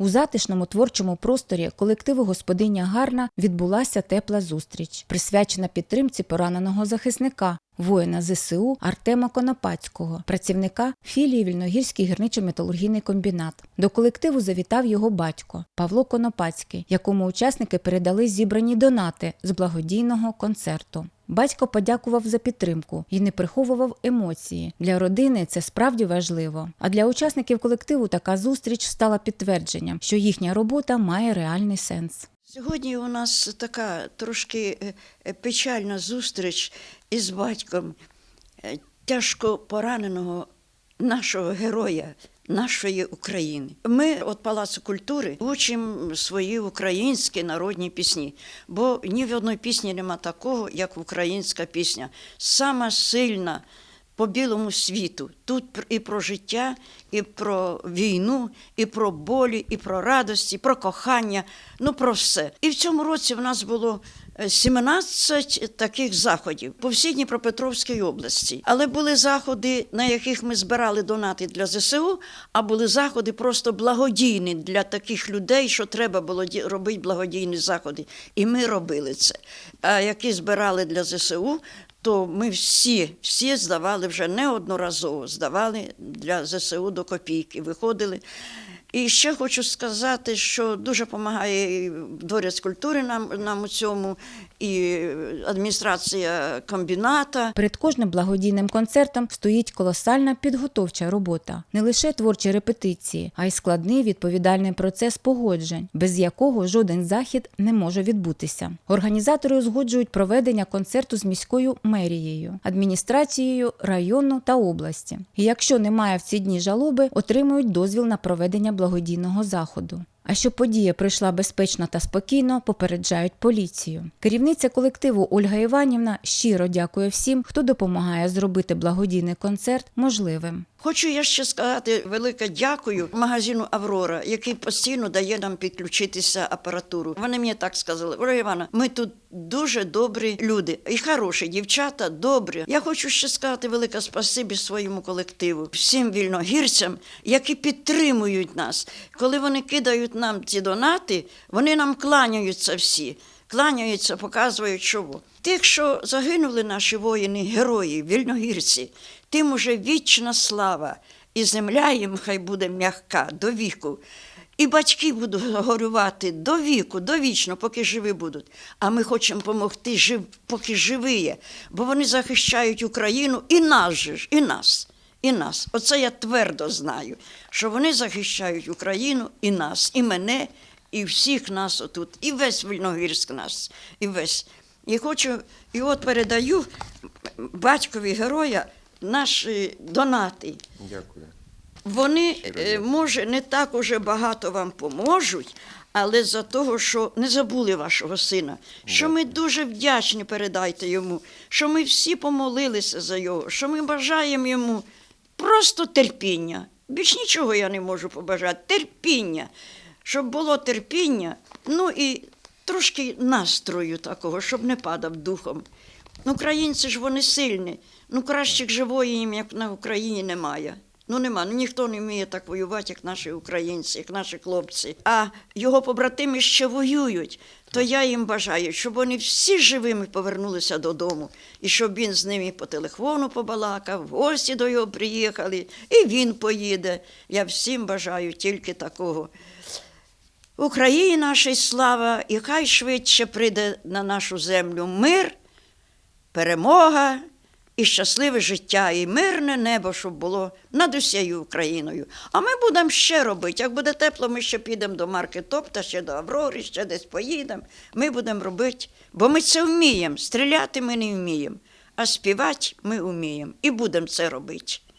У затишному творчому просторі колективу господиня Гарна відбулася тепла зустріч, присвячена підтримці пораненого захисника, воїна ЗСУ Артема Конопацького, працівника філії Вільногірський гірничо-металургійний комбінат. До колективу завітав його батько Павло Конопацький, якому учасники передали зібрані донати з благодійного концерту. Батько подякував за підтримку і не приховував емоції. Для родини це справді важливо. А для учасників колективу така зустріч стала підтвердженням, що їхня робота має реальний сенс. Сьогодні у нас така трошки е, е, печальна зустріч із батьком е, тяжко пораненого нашого героя. Нашої України. Ми від Палацу культури учимо свої українські народні пісні, бо ні в одній пісні нема такого, як українська пісня. Сама сильна по білому світу. Тут і про життя, і про війну, і про болі, і про радості, про кохання, ну про все. І в цьому році в нас було е, 17 таких заходів по всій Дніпропетровській області. Але були заходи, на яких ми збирали донати для ЗСУ, а були заходи просто благодійні для таких людей, що треба було робити благодійні заходи. І ми робили це. А які збирали для ЗСУ, то ми всі, всі здавали вже неодноразово, здавали для ЗСУ до копійки, виходили. І ще хочу сказати, що дуже допомагає Дворець культури нам, нам у цьому, і адміністрація комбіната. Перед кожним благодійним концертом стоїть колосальна підготовча робота, не лише творчі репетиції, а й складний відповідальний процес погоджень, без якого жоден захід не може відбутися. Організатори узгоджують проведення концерту з міською мерією, адміністрацією району та області. І якщо немає в ці дні жалоби, отримують дозвіл на проведення благодійного заходу. А щоб подія пройшла безпечно та спокійно, попереджають поліцію. Керівниця колективу Ольга Іванівна щиро дякує всім, хто допомагає зробити благодійний концерт можливим. Хочу я ще сказати велике дякую магазину Аврора, який постійно дає нам підключитися апаратуру. Вони мені так сказали: Ольга Івана, ми тут дуже добрі люди і хороші дівчата, добрі. Я хочу ще сказати велике спасибі своєму колективу, всім вільногірцям, які підтримують нас. Коли вони кидають нам ці донати, вони нам кланяються всі. Кланяються, показують, чого. Тих, що загинули наші воїни, герої, вільногірці, тим уже вічна слава, і земля їм хай буде м'яка до віку. І батьки будуть горювати до віку, довічно, поки живі будуть. А ми хочемо допомогти, жив, поки живі є, бо вони захищають Україну і нас же ж, і нас. І нас. Оце я твердо знаю, що вони захищають Україну і нас, і мене, і всіх нас отут, і весь Вільногірськ нас, і весь. І хочу, і от передаю батькові героя наші донати. Дякую. Вони, е, може, не так уже багато вам поможуть, але за того, що не забули вашого сина, що ми дуже вдячні передайте йому, що ми всі помолилися за його, що ми бажаємо йому просто терпіння. Більш нічого я не можу побажати. Терпіння. Щоб було терпіння, ну і трошки настрою такого, щоб не падав духом. Ну, Українці ж вони сильні. Ну, кращих живої їм, як на Україні, немає. Ну нема, ну ніхто не вміє так воювати, як наші українці, як наші хлопці. А його побратими ще воюють. То я їм бажаю, щоб вони всі живими повернулися додому, і щоб він з ними по телефону побалакав, в гості до його приїхали, і він поїде. Я всім бажаю тільки такого. Україні нашій слава, і хай швидше прийде на нашу землю мир, перемога і щасливе життя, і мирне небо, щоб було над усією Україною. А ми будемо ще робити. Як буде тепло, ми ще підемо до Марки Топта, ще до Аврори, ще десь поїдемо. Ми будемо робити, бо ми це вміємо. Стріляти ми не вміємо, а співати ми вміємо. І будемо це робити.